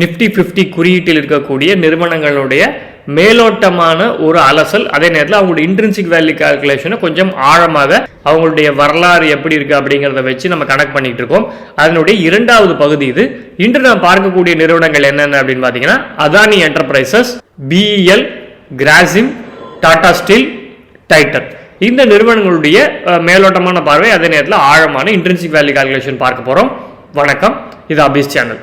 Nifty fifty குறியீட்டில் இருக்கக்கூடிய நிறுவனங்களுடைய மேலோட்டமான ஒரு அலசல் அதே நேரத்தில் அவங்களுடைய இன்ட்ரென்சிக் வேல்யூ கால்குலேஷனை கொஞ்சம் ஆழமாக அவங்களுடைய வரலாறு எப்படி இருக்குது அப்படிங்கிறத வச்சு நம்ம கனெக்ட் பண்ணிட்டு இருக்கோம். அதனுடைய இரண்டாவது பகுதி இது. இன்று நாம் பார்க்கக்கூடிய நிறுவனங்கள் என்னென்ன அப்படின்னு பார்த்தீங்கன்னா Adani enterprises BEL Grasim Tata steel Titan இந்த நிறுவனங்களுடைய மேலோட்டமான பார்வை அதே நேரத்தில் ஆழமான இன்ட்ரென்சிக் வேல்யூ கால்குலேஷன் பார்க்க போகிறோம் வணக்கம். இது அபிஸ் சேனல்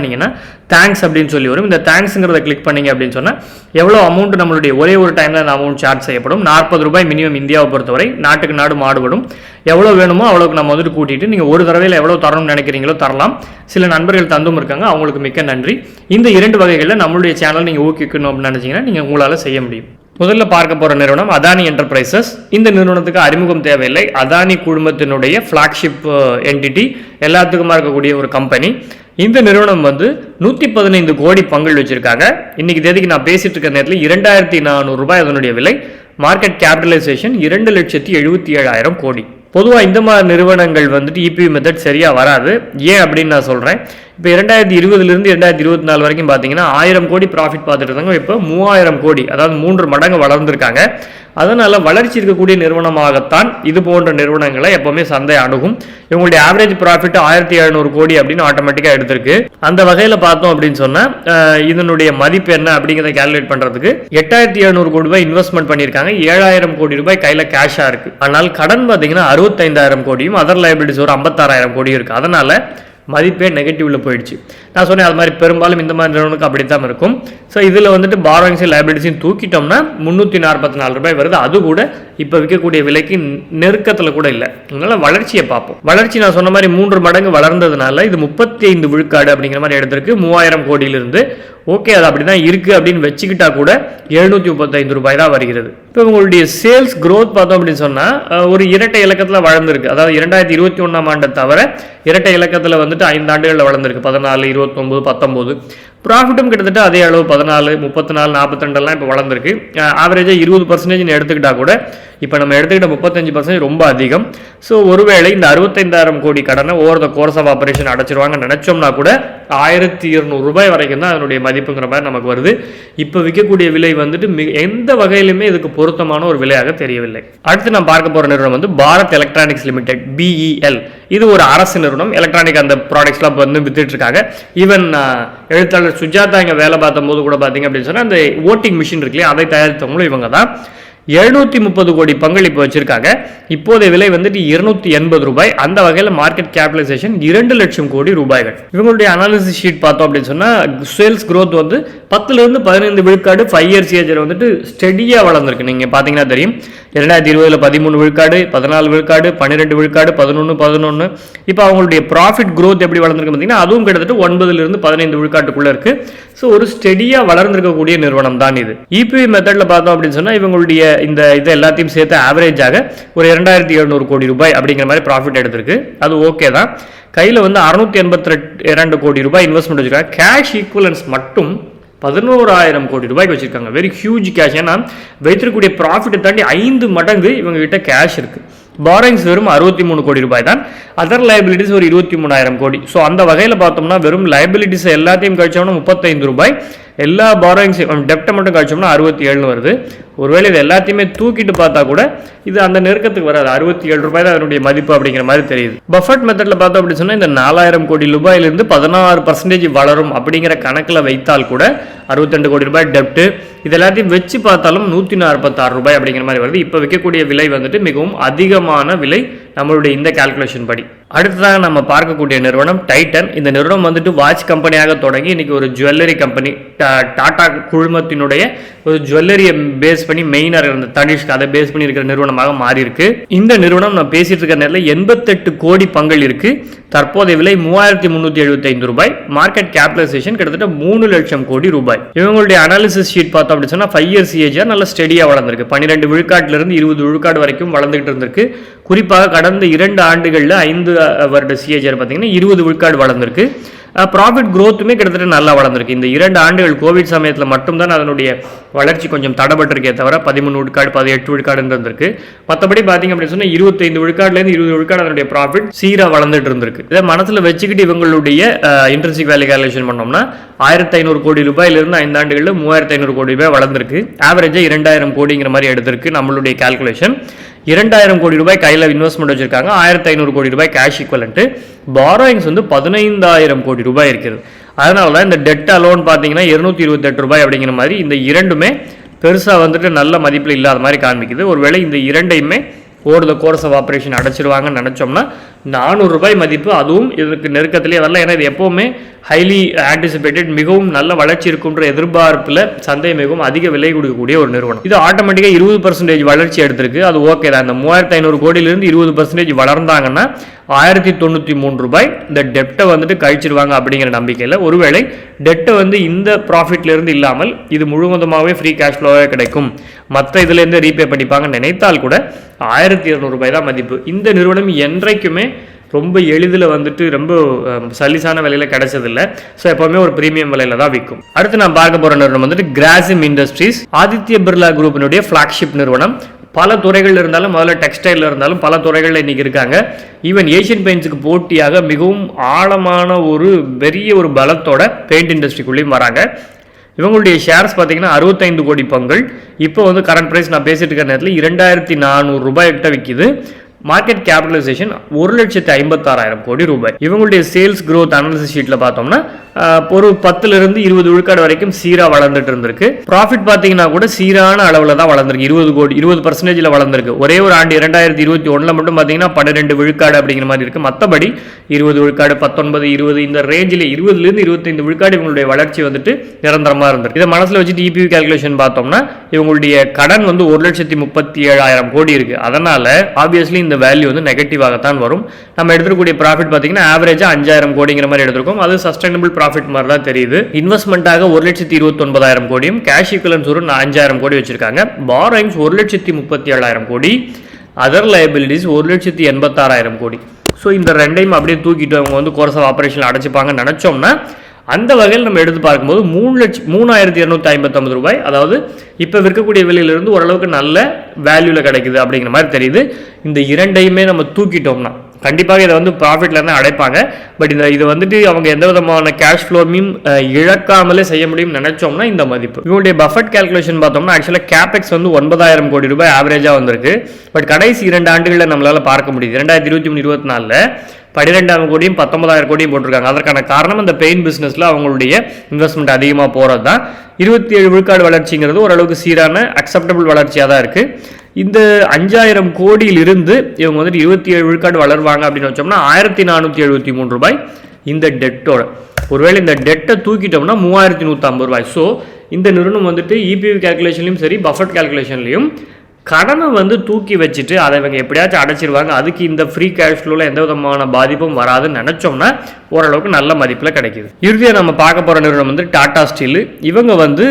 பண்ணிங்கன்னா தேங்க்ஸ் அப்படின்னு சொல்லி வரும். இந்த தேங்க்ஸுங்கிறத கிளிக் பண்ணீங்க அப்படின்னு சொன்னால் எவ்வளோ அமௌண்ட் நம்மளுடைய ஒரே ஒரு டைமில் அந்த அமௌண்ட் சார்ஜ் செய்யப்படும். நாற்பது ரூபாய் மினிமம் இந்தியாவை பொறுத்தவரை நாட்டுக்கு நாடு மாடுபடும் எவ்வளோ வேணுமோ அவ்வளோக்கு நம்ம வந்துட்டு கூட்டிட்டு நீங்கள் ஒரு தடவையில் எவ்வளோ தரணும்னு நினைக்கிறீங்களோ தரலாம். சில நண்பர்கள் தந்தும் இருக்காங்க அவங்களுக்கு மிக்க நன்றி. இந்த இரண்டு வகைகளில் நம்மளுடைய சேனல் நீங்கள் ஊக்கிக்கணும் அப்படின்னு நினச்சிங்கன்னா நீங்கள் உங்களால் செய்ய முடியும். முதல்ல பார்க்க போகிற நிறுவனம் அதானி என்டர்பிரைசஸ் இந்த நிறுவனத்துக்கு அறிமுகம் தேவையில்லை. அதானி குழுமத்தினுடைய ஃப்ளாக்ஷிப் என்டிட்டி uh, எல்லாத்துக்குமா இருக்கக்கூடிய ஒரு கம்பெனி இந்த நிறுவனம் வந்து நூற்றி பதினைந்து கோடி பங்குகள் வச்சுருக்காங்க. இன்றைக்கி தேதிக்கு நான் பேசிகிட்டு இருக்க நேரத்தில் இரண்டாயிரத்தி நானூறு ரூபாய் அதனுடைய விலை. மார்க்கெட் கேபிட்டலைசேஷன் இரண்டு லட்சத்தி எழுபத்தி ஏழாயிரம் கோடி. பொதுவாக இந்த மாதிரி நிறுவனங்கள் வந்துட்டு இபி மெத்தட் சரியாக வராது. ஏன் அப்படின்னு நான் சொல்கிறேன் இப்போ இரண்டாயிரத்தி இருபதுலேருந்து இரண்டாயிரத்தி இருபத்தி நாலு வரைக்கும் பார்த்தீங்கன்னா ஆயிரம் கோடி ப்ராஃபிட் பார்த்துட்டு இருந்தாங்க இப்போ மூவாயிரம் கோடி அதாவது மூன்று மடங்கு வளர்ந்துருக்காங்க. அதனால் வளர்ச்சி இருக்கக்கூடிய நிறுவனமாகத்தான் இது போன்ற நிறுவனங்களை எப்போவுமே சந்தை அணுகும். இவங்களுடைய ஆவரேஜ் ப்ராஃபிட் ஆயிரத்தி எழுநூறு கோடி அப்படின்னு ஆட்டோமேட்டிக்காக எடுத்திருக்கு. அந்த வகையில் பார்த்தோம் அப்படின்னு சொன்னால் இதனுடைய மதிப்பு என்ன அப்படிங்கிறத கேல்குலேட் பண்ணுறதுக்கு எட்டாயிரத்தி எழுநூறு கோடி ரூபாய் இன்வெஸ்ட்மெண்ட் பண்ணியிருக்காங்க. ஏழாயிரம் கோடி ரூபாய் கையில் கேஷாக இருக்குது ஆனால் கடன் பார்த்தீங்கன்னா அறுபத்தைந்தாயிரம் கோடியும் அதர் லைபிலிட்டிஸ் ஒரு ஐம்பத்தாறாயிரம் கோடியும் இருக்குது அதனால் மதிப்பே நெகட்டிவில் போயிடுச்சு. நான் சொன்னேன் அது மாதிரி பெரும்பாலும் இந்த மாதிரி நிறுவனங்களுக்கு அப்படி தான் இருக்கும். ஸோ இதில் வந்துட்டு பாரோயிங்ஸையும் லைபிலிட்டிஸையும் தூக்கிட்டோம்னா முந்நூற்றி நாற்பத்தி நாலு ரூபாய் வருது. அது கூட இப்போ விற்கக்கூடிய விலைக்கு நெருக்கத்தில் கூட இல்லை. அதனால வளர்ச்சியை பார்ப்போம். வளர்ச்சி நான் சொன்ன மாதிரி மூன்று மடங்கு வளர்ந்ததுனால இது முப்பத்தி ஐந்து விழுக்காடு அப்படிங்கிற மாதிரி எடுத்திருக்கு. மூவாயிரம் கோடியிலிருந்து. ஓகே அது அப்படி தான் இருக்குது அப்படின்னு வச்சுக்கிட்டா கூட எழுநூற்றி முப்பத்தைந்து ரூபாய் தான் வருகிறது. இப்போ உங்களுடைய சேல்ஸ் க்ரோத் பார்த்தோம் அப்படின்னு சொன்னால் ஒரு இரட்டை இலக்கத்தில் வளர்ந்துருக்கு. அதாவது இரண்டாயிரத்தி இருபத்தி ஒன்றாம் ஆண்டை தவிர இரட்டை இலக்கத்தில் வந்துட்டு ஐந்து ஆண்டுகளில் வளர்ந்துருக்கு. பதினாலு இருபத்தொம்போது பத்தொம்போது ப்ராஃபிட்டும் கிட்டத்தட்ட அதே அளவு பதினாலு முப்பத்தி நாலு நாற்பத்தெண்டெல்லாம் இப்போ வளர்ந்துருக்கு. ஆவரேஜாக இருபது பர்சன்டேஜ்னு எடுத்துக்கிட்டால் கூட இப்போ நம்ம எடுத்துக்கிட்ட முப்பத்தஞ்சு பர்சன்டேஜ் ரொம்ப அதிகம். ஸோ ஒருவேளை இந்த அறுபத்தைந்தாயிரம் கோடி கடனை over the course of operation அடைச்சிருவாங்க நினச்சோம்னா கூட ஆயிரத்தி இருநூறு ரூபாய் வரைக்கும் தான் அதனுடைய மதிப்புங்கிற மாதிரி நமக்கு வருது. இப்போ விற்கக்கூடிய விலை வந்துட்டு மிக எந்த வகையிலுமே இதுக்கு பொருத்தமான ஒரு விலையாக தெரியவில்லை. அடுத்து நான் பார்க்க போகிற நிறுவனம் வந்து பாரத் எலக்ட்ரானிக்ஸ் லிமிடெட் பிஇஎல் இது ஒரு அரசு நிறுவனம். எலக்ட்ரானிக் அந்த ப்ராடக்ட்ஸ்லாம் வந்து வித்துட்டு இருக்காங்க. ஈவன் எழுத்தாளர் சுஜாதா இங்கே வேலை பார்த்தபோது கூட பார்த்தீங்க அப்படின்னு சொன்னால் அந்த ஓட்டிங் மிஷின் இருக்கு அதை தயாரித்தவங்களும் இவங்க தான். எழுநூத்தி முப்பது கோடி பங்களிப்பு வச்சிருக்காங்க. இப்போதைய விலை வந்துட்டு இருநூத்தி எண்பது ரூபாய். அந்த வகையில் மார்க்கெட் கேபிடலைசேஷன் இரண்டு லட்சம் கோடி ரூபாய்கள். இவங்களுடைய அனாலிசிஸ் ஷீட் பார்த்தோம் அப்படின்னு சொன்னா சேல்ஸ் க்ரோத் வந்து பத்துலேருந்து பதினைந்து விழுக்காடு ஃபைவ் இயர் சேஜர் வந்துட்டு ஸ்டெடியாக வளர்ந்துருக்கு. நீங்கள் பார்த்தீங்கன்னா தெரியும். இரண்டாயிரத்தி இருபதில் பதிமூணு விழுக்காடு பதினாலு விழுக்காடு பன்னிரெண்டு விழுக்காடு பதினொன்று பதினொன்று இப்போ அவங்களுடைய ப்ராஃபிட் க்ரோத் எப்படி வளர்ந்துருக்கு பார்த்தீங்கன்னா அதுவும் கிட்டத்தட்ட ஒன்பதுலேருந்து பதினைந்து விழுக்காட்டுக்குள்ளே இருக்குது ஸோ ஒரு ஸ்டெடியாக வளர்ந்துருக்கக்கூடிய நிறுவனம் தான் இது. இபிஐ மெத்தடில் பார்த்தோம் அப்படின்னு சொன்னால் இவங்களுடைய இந்த இதை எல்லாத்தையும் சேர்த்து ஆவரேஜாக ஒரு இரண்டாயிரத்தி எழுநூறு கோடி ரூபாய் அப்படிங்கிற மாதிரி ப்ராஃபிட் எடுத்திருக்கு. அது ஓகே தான். கையில் வந்து அறுநூத்தி எண்பத்தி இரண்டு கோடி ரூபாய் இன்வெஸ்ட்மெண்ட் வச்சுருக்காங்க. கேஷ் ஈக்குவலன்ஸ் மட்டும் பதினோராயிரம் கோடி ரூபாய்க்கு வச்சுருக்காங்க. வெரி ஹியூஜ் கேஷ் ஏன்னா வைத்திருக்கக்கூடிய ப்ராஃபிட்டை தாண்டி ஐந்து மடங்கு இவங்ககிட்ட கேஷ் இருக்குது பாரோயிங்ஸ் வெறும் அறுபத்தி மூணு கோடி ரூபாய் தான். அதர் லைபிலிட்டிஸ் ஒரு இருபத்தி மூணாயிரம் கோடி. ஸோ அந்த வகையில் பார்த்தோம்னா வெறும் லைபிலிட்டிஸ் எல்லாத்தையும் கழிச்சோம்னா முப்பத்தைந்து ரூபாய். எல்லா பாரோயிங்ஸ் டெப்டை um, மட்டும் கழிச்சோம்னா அறுபத்தி ஏழுன்னு வருது. ஒருவேளை இது எல்லாத்தையுமே தூக்கிட்டு பார்த்தா கூட இது அந்த நெருக்கத்துக்கு வராது. அறுபத்தி ஏழு ரூபாய் தான் அதனுடைய மதிப்பு அப்படிங்கிற மாதிரி தெரியுது. பஃபட் மெத்தடில் பார்த்தோம் அப்படின்னு சொன்னால் இந்த நாலாயிரம் கோடி ரூபாயிலிருந்து பதினாறு பர்சன்டேஜ் வளரும் அப்படிங்கிற கணக்கில் வைத்தால் கூட அறுபத்தெண்டு கோடி ரூபாய் டெப்ட்டு இது எல்லாத்தையும் வச்சு பார்த்தாலும் நூற்றி நாற்பத்தாறு ரூபாய் அப்படிங்கிற மாதிரி வருது. இப்போ விற்கக்கூடிய விலை வந்துட்டு மிகவும் அதிகமான விலை நம்மளுடைய இந்த கால்குலேஷன் படி. அடுத்ததாக நம்ம பார்க்கக்கூடிய நிறுவனம் டைட்டன் இந்த நிறுவனம் வந்துட்டு வாட்ச் கம்பெனியாக தொடங்கி இன்னைக்கு ஒரு ஜுவல்லரி கம்பெனி டாடா குழுமத்தினுடைய ஒரு ஜுவல்லரியை பேஸ் பண்ணி மெயினாக இருந்த தனிஷ்க் அதை பேஸ் பண்ணி இருக்கிற நிறுவனமாக மாறி இருக்கு இந்த நிறுவனம் நான் பேசிட்டு இருக்கிற நேரத்தில் எண்பத்தெட்டு கோடி பங்கள் இருக்கு. தற்போதைய விலை மூவாயிரத்தி முந்நூற்றி எழுபத்தைந்து ரூபாய். மார்க்கெட் கேபிடலைசேஷன் கிட்டத்தட்ட மூணு லட்சம் கோடி ரூபாய். இவங்களுடைய அனாலிசிஸ் ஷீட் பார்த்தோம் அப்படின்னு சொன்னால் ஃபைவ் இயர்ஸ் ஏஜாக நல்லா ஸ்டெடியாக வளர்ந்துருக்கு. பன்னிரெண்டு விழுக்காட்டிலிருந்து இருபது விழுக்காடு வரைக்கும் வளர்ந்துகிட்டு இருந்திருக்கு. குறிப்பாக கடந்த இரண்டு ஆண்டுகளில் ஐந்து வருட சிஏஜர் பார்த்தீங்கன்னா இருபது விழுக்காடு வளர்ந்துருக்கு. ப்ராஃபிட் க்ரோத்துமே கிட்டத்தட்ட நல்லா வளர்ந்துருக்கு. இந்த இரண்டு ஆண்டுகள் கோவிட் சமயத்தில் மட்டும்தான் அதனுடைய வளர்ச்சி கொஞ்சம் தடபட்டிருக்கே தவிர பதிமூணு விழுக்காடு பதினெட்டு விழுக்காடு இருந்திருக்கு. மற்றபடி பார்த்தீங்க அப்படின்னு சொன்னால் இருபத்தைந்து விழுக்காடுலேருந்து இருபது விழுக்காடு அதனுடைய ப்ராஃபிட் சீராக வளர்ந்துட்டு இருந்திருக்கு. இதை மனசில் வச்சுக்கிட்டு இவங்களுடைய இன்ட்ரென்சிக் வேல்யூ கேல்குலேஷன் பண்ணோம்னா ஆயிரத்தி ஐநூறு கோடி ரூபாயிலிருந்து ஐந்து ஆண்டுகளில் மூவாயிரத்தி ஐநூறு கோடி ரூபாய் வளர்ந்துருக்கு. ஆவரேஜாக இரண்டாயிரம் கோடிங்கிற மாதிரி எடுத்திருக்கு நம்மளுடைய கால்குலேஷன் இரண்டாயிரம் கோடி ரூபாய் கையில் இன்வெஸ்ட்மெண்ட் வச்சுருக்காங்க. ஆயிரத்தி ஐநூறு கோடி ரூபாய் கேஷ் ஈக்குவலன்ட்டு பாரோயிங்ஸ் வந்து பதினைந்தாயிரம் கோடி ரூபாய் இருக்கிறது அதனால தான் இந்த டெட் அலோன் பார்த்தீங்கன்னா இருநூத்தி இருபத்தெட்டு ரூபாய் அப்படிங்கிற மாதிரி இந்த இரண்டுமே பெருசாக வந்துட்டு நல்ல மதிப்பில் இல்லாத மாதிரி காண்பிக்குது. ஒருவேளை இந்த இரண்டையுமே over the course of operation அடைச்சிருவாங்கன்னு நினச்சோம்னா நானூறு ரூபாய் மதிப்பு அதுவும் இதுக்கு நெருக்கத்திலே வரல. ஏன்னா இது எப்போவுமே ஹைலி ஆன்டிசிபேட்டட் மிகவும் நல்ல வளர்ச்சி இருக்குன்ற எதிர்பார்ப்பில் சந்தை மிகவும் அதிக விலை கொடுக்கக்கூடிய ஒரு நிறுவனம். இது ஆட்டோமேட்டிக்காக இருபது பர்சன்டேஜ் வளர்ச்சி எடுத்திருக்கு. அது ஓகே தான். இந்த மூவாயிரத்து ஐநூறு கோடியிலிருந்து இருபது பர்சன்டேஜ் வளர்ந்தாங்கன்னா ஆயிரத்தி தொண்ணூற்றி மூணு ரூபாய் இந்த டெப்டை வந்துட்டு கழிச்சிருவாங்க அப்படிங்கிற நம்பிக்கையில். ஒருவேளை டெட்டை வந்து இந்த ப்ராஃபிட்லேருந்து இல்லாமல் இது முழுவதுமாகவே ஃப்ரீ கேஷ் ஃப்ளோவே கிடைக்கும். மற்ற இதுலேருந்து ரீபே பண்ணிப்பாங்கன்னு நினைத்தால் கூட ஆயிரத்தி இரநூறுபாய் தான் மதிப்பு. இந்த நிறுவனம் என்றைக்குமே ரொம்ப எளிதில் வந்துட்டு ரொம்ப அஹ், சல்லிசான விலையில கிடைச்சதில்ல. ஸோ எப்போவுமே ஒரு பிரீமியம் விலையில தான் விற்கும். அடுத்து நான் பார்க்க போகிற நிறுவனம் வந்துட்டு கிராசிம் இண்டஸ்ட்ரீஸ் ஆதித்ய பிர்லா குரூப்பினுடைய ஃப்ளாக்ஷிப் நிறுவனம். பல துறைகள் இருந்தாலும் முதல்ல டெக்ஸ்டைலில் இருந்தாலும் பல துறைகளில் இன்றைக்கி இருக்காங்க. ஈவன் ஏஷியன் பெயிண்ட்ஸுக்கு போட்டியாக மிகவும் ஆழமான ஒரு பெரிய ஒரு பலத்தோட பெயிண்ட் இண்டஸ்ட்ரிக்குள்ளேயும் வராங்க. இவங்களுடைய ஷேர்ஸ் பார்த்தீங்கன்னா அறுபத்தைந்து கோடி பங்குகள் இப்போ வந்து கரண்ட் ப்ரைஸ் நான் பேசிட்டு இருக்கிற நேரத்தில் இரண்டாயிரத்தி நானூறு ரூபாய் கிட்ட விற்கிது மார்க்கெட் கேபிட்டலைசேஷன் ஒரு லட்சத்து ஐம்பத்தாறாயிரம் கோடி ரூபாய். இவங்களுடைய சேல்ஸ் க்ரோத் அனாலிசிஸ் ஷீட்டில் பார்த்தோம்னா ஒரு பத்துலேருந்து இருபது விழுக்காடு வரைக்கும் சீராக வளர்ந்துட்டு இருந்திருக்கு. ப்ராஃபிட் பார்த்தீங்கன்னா கூட சீரான அளவில் தான் வளர்ந்துருக்கு. இருபது கோடி இருபது பர்சன்டேஜில் வளர்ந்துருக்கு. ஒரே ஒரு ஆண்டு இரண்டாயிரத்தி இருபத்தி ஒன்றில் மட்டும் பார்த்தீங்கன்னா பன்னிரெண்டு விழுக்காடு அப்படிங்கிற மாதிரி இருக்குது மற்றபடி இருபது விழுக்காடு பத்தொன்பது இருபது இந்த ரேஞ்சில் இருபதுலேருந்து இருபத்தைந்து விழுக்காடு இவங்களுடைய வளர்ச்சி வந்துட்டு நிரந்தரமாக இருந்திருக்கு. இதை மனசில் வச்சுட்டு இபிவி கால்குலேஷன் பார்த்தோம்னா இவங்களுடைய கடன் வந்து ஒரு லட்சத்தி முப்பத்தி ஏழாயிரம் கோடி இருக்குது அதனால் ஆப்வியஸ்லி இந்த வேல்யூ வந்து நெகட்டிவாகத்தான் வரும். நம்ம எடுத்துக்கூடிய ப்ராஃபிட் பார்த்தீங்கன்னா ஆவரேஜாக அஞ்சாயிரம் கோடிங்கிற மாதிரி எடுத்திருக்கோம். அது சஸ்டைனபிள் ப்ராஃபிட் மாதிரி தான் தெரியுது இன்வெஸ்ட்மெண்ட்டாக ஒரு லட்சத்தி இருபத்தொன்பதாயிரம் கோடியும் கேஷ் ஈக்குவலன்ஸ் ஒரு அஞ்சாயிரம் கோடி வச்சிருக்காங்க. பாரோயிங்ஸ் ஒரு லட்சத்தி முப்பத்தி ஏழாயிரம் கோடி. அதர் லைபிலிட்டிஸ் ஒரு லட்சத்தி எண்பத்தாறாயிரம் கோடி. ஸோ இந்த ரெண்டையும் அப்படியே தூக்கிட்டு அவங்க வந்து கோர்ஸ் ஆஃப் ஆப்ரேஷன் அடைச்சிப்பாங்கன்னு நினச்சோம்னா அந்த வகையில் நம்ம எடுத்து பார்க்கும்போது மூணு லட்சம் மூணாயிரத்தி இரநூத்தி ஐம்பத்தொம்பது ரூபாய். அதாவது இப்போ விற்கக்கூடிய விலையிலிருந்து ஓரளவுக்கு நல்ல வேல்யூவில் கிடைக்குது அப்படிங்கிற மாதிரி தெரியுது. இந்த இரண்டையுமே நம்ம தூக்கிட்டோம்னா கண்டிப்பாக இதை வந்து ப்ராஃபிட்டில் தான் அடைப்பாங்க. பட் இந்த இது வந்துட்டு அவங்க எந்த விதமான கேஷ் ஃப்ளோமையும் இழக்காமலே செய்ய முடியும்னு நினைச்சோம்னா இந்த மதிப்பு. இவங்களுடைய பஃபட் கால்குலேஷன் பார்த்தோம்னா ஆக்சுவலாக கேபெக்ஸ் வந்து ஒன்பதாயிரம் கோடி ரூபாய் ஆவரேஜாக வந்திருக்கு. பட் கடைசி இரண்டு ஆண்டுகளில் நம்மளால் பார்க்க முடியுது. இரண்டாயிரத்தி இருபத்தி மூணு இருபத்தி நாலில் பன்னிரெண்டாயிரம் கோடியும் பத்தொன்பதாயிரம் கோடியும் போட்டிருக்காங்க. அதற்கான காரணம் இந்த பெயின் பிஸ்னஸில் அவங்களுடைய இன்வெஸ்ட்மெண்ட் அதிகமாக போகிறது தான் இருபத்தி ஏழு விழுக்காடு வளர்ச்சிங்கிறது ஓரளவுக்கு சீரான அக்செப்டபிள் வளர்ச்சியாக தான் இருக்குது இந்த அஞ்சாயிரம் கோடியிலிருந்து இவங்க வந்துட்டு இருபத்தி ஏழு விழுக்காடு வளருவாங்க அப்படின்னு வச்சோம்னா ஆயிரத்தி நானூற்றி எழுபத்தி மூணு ரூபாய் இந்த டெட்டோட ஒருவேளை இந்த டெட்டை தூக்கிட்டோம்னா மூவாயிரத்தி நூற்றம்பது ரூபாய். ஸோ இந்த நிறுவனம் வந்துட்டு இபிவி கேல்குலேஷன்லையும் சரி பஃபட் கேல்குலேஷன்லையும் கடனை வந்து தூக்கி வச்சுட்டு அதை இவங்க எப்படியாச்சும் அடைச்சிருவாங்க. அதுக்கு இந்த ஃப்ரீ கேஷ் ஃப்ளோவில் எந்த விதமான பாதிப்பும் வராதுன்னு நினச்சோம்னா ஓரளவுக்கு நல்ல மதிப்பில் கிடைக்குது. இறுதியாக நம்ம பார்க்க போகிற நிறுவனம் வந்து டாடா ஸ்டீல். இவங்க வந்து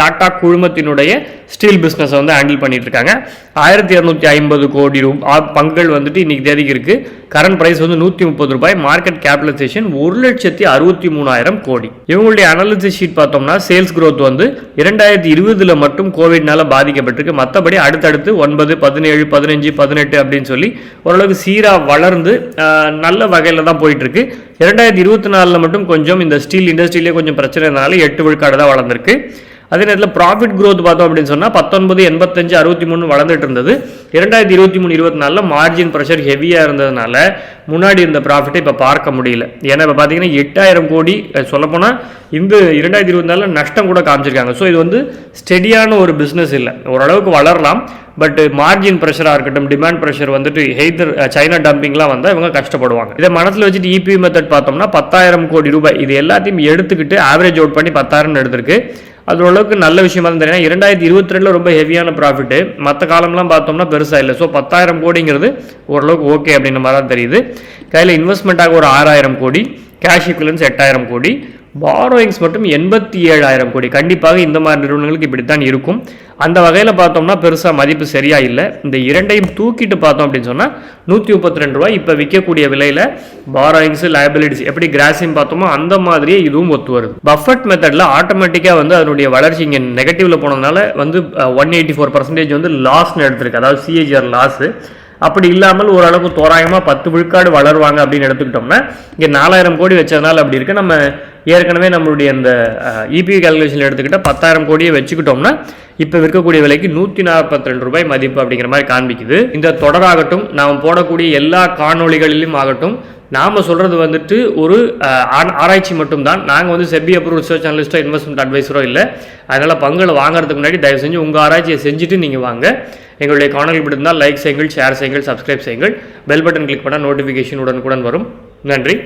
டாடா குழுமத்தினுடைய ஸ்டீல் பிஸ்னஸை வந்து ஹேண்டில் பண்ணிட்டு இருக்காங்க. ஆயிரத்தி இரநூத்தி ஐம்பது கோடி ரூபாய் பங்குகள் வந்துட்டு இன்னைக்கு தேதிக்கு இருக்கு. கரண்ட் பிரைஸ் வந்து நூற்றி முப்பது ரூபாய். மார்க்கெட் கேபிடலைசேஷன் ஒரு லட்சத்தி அறுபத்தி மூணாயிரம் கோடி. இவங்களுடைய அனாலிசிஸ் ஷீட் பார்த்தோம்னா சேல்ஸ் க்ரோத் வந்து இரண்டாயிரத்தி இருபதுல மட்டும் கோவிட்னால பாதிக்கப்பட்டிருக்கு. மற்றபடி அடுத்தடுத்து ஒன்பது பதினேழு பதினஞ்சு பதினெட்டு அப்படின்னு சொல்லி ஓரளவுக்கு சீராக வளர்ந்து நல்ல வகையில் தான் போயிட்டு இருக்கு. இரண்டாயிரத்தி இருபத்தி நாலில் மட்டும் கொஞ்சம் இந்த ஸ்டீல் இண்டஸ்ட்ரியிலே கொஞ்சம் பிரச்சனைனால எட்டு விழுக்காடு தான் வளர்ந்துருக்கு. அதே நேரத்தில் ப்ராஃபிட் க்ரோத் பார்த்தோம் அப்படின்னு சொன்னால் பத்தொன்பது எண்பத்தஞ்சு அறுபத்தி மூணு வளர்ந்துட்டு இருந்தது. இரண்டாயிரத்தி இருபத்தி மூணு இருபத்தி நாலில் மார்ஜின் ப்ரெஷர் ஹெவியாக இருந்ததுனால முன்னாடி இருந்த ப்ராஃபிட்டை இப்போ பார்க்க முடியல. ஏன்னா இப்போ பார்த்தீங்கன்னா எட்டாயிரம் கோடி சொல்லப்போனால் இந்த இரண்டாயிரத்தி இருபத்தி நாலில் நஷ்டம் கூட காமிச்சிருக்காங்க. ஸோ இது வந்து ஸ்டெடியான ஒரு பிஸ்னஸ் இல்லை. ஓரளவுக்கு வளரலாம். பட் மார்ஜின் ப்ரெஷராக இருக்கட்டும் டிமாண்ட் ப்ரெஷர் வந்துட்டு ஹெய்தர் சைனா டம்பிங்லாம் வந்தால் இவங்க கஷ்டப்படுவாங்க. இதை மனசில் வச்சுட்டு இபி மெத்தட் பார்த்தோம்னா பத்தாயிரம் கோடி ரூபாய் இது எல்லாத்தையும் எடுத்துக்கிட்டு ஆவரேஜ் அவுட் பண்ணி பத்தாயிரம் எடுத்திருக்கு. அது ஓரளவுக்கு நல்ல விஷயமா தான் தெரியும். ஏன்னா இரண்டாயிரத்தி இருபத்தி ரெண்டில் ரொம்ப ஹெவியான ப்ராஃபிட்டு மற்ற காலம்லாம் பார்த்தோம்னா பெருசாக இல்லை. ஸோ பத்தாயிரம் கோடிங்கிறது ஓரளவுக்கு ஓகே அப்படின்ற மாதிரி தான் தெரியுது. கையில் இன்வெஸ்ட்மெண்ட்டாக ஒரு ஆறாயிரம் கோடி. கேஷ் இக்குவலன்ஸ் எட்டாயிரம் கோடி பாரோயிங்ஸ் மட்டும் எண்பத்தி ஏழாயிரம் கோடி. கண்டிப்பாக இந்த மாதிரி நிறுவனங்களுக்கு இப்படித்தான் இருக்கும். அந்த வகையில் பார்த்தோம்னா பெருசாக மதிப்பு சரியாக இல்லை. இந்த இரண்டையும் தூக்கிட்டு பார்த்தோம் அப்படின்னு சொன்னால் நூற்றி முப்பத்தி ரெண்டு ரூபாய் இப்போ விற்கக்கூடிய விலையில் பாரோயிங்ஸ் லயபிலிட்டிஸ் எப்படி கிராசிங் பார்த்தோமோ அந்த மாதிரியே இதுவும் ஒத்து வருது. பஃபட் மெத்தடில் ஆட்டோமேட்டிக்காக வந்து அதனுடைய வளர்ச்சி இங்கே நெகட்டிவில் போனதுனால வந்து ஒன் எயிட்டி ஃபோர் பர்சன்டேஜ் வந்து லாஸ்னு எடுத்திருக்கு. அதாவது சிஏஜிஆர் லாஸு அப்படி இல்லாமல் ஓரளவுக்கு தோராயமாக பத்து விழுக்காடு வளருவாங்க அப்படின்னு எடுத்துக்கிட்டோம்னா இங்கே நாலாயிரம் கோடி வச்சதுனால அப்படி இருக்குது நம்ம ஏற்கனவே நம்மளுடைய அந்த இபி கால்குலேஷன் எடுத்துக்கிட்டால் பத்தாயிரம் கோடியை வச்சுக்கிட்டோம்னா இப்போ விற்கக்கூடிய விலைக்கு நூற்றி நாற்பத்தி ரெண்டு ரூபாய் மதிப்பு அப்படிங்கிற மாதிரி காண்பிக்குது. இந்த தொடராகட்டும் நாம் போடக்கூடிய எல்லா காணொளிகளிலும் ஆகட்டும் நாம் சொல்கிறது வந்துட்டு ஒரு ஆராய்ச்சி மட்டும்தான். நாங்கள் வந்து செபி அப்ரூவ் ரிசர்ச் அனலிஸ்ட்டோ இன்வெஸ்ட்மெண்ட் அட்வைஸரோ இல்லை. அதனால் பங்குகளை வாங்குறதுக்கு முன்னாடி தயவு செஞ்சு உங்கள் ஆராய்ச்சியை செஞ்சுட்டு நீங்கள் வாங்க. எங்களுடைய காணொலி பிடித்திருந்தால் லைக் செய்யுங்கள் ஷேர் செய்யுங்கள் சப்ஸ்கிரைப் செய்யுங்கள். பெல் பட்டன் கிளிக் பண்ணால் நோட்டிஃபிகேஷன் உடனுக்குடன் வரும். நன்றி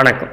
வணக்கம்.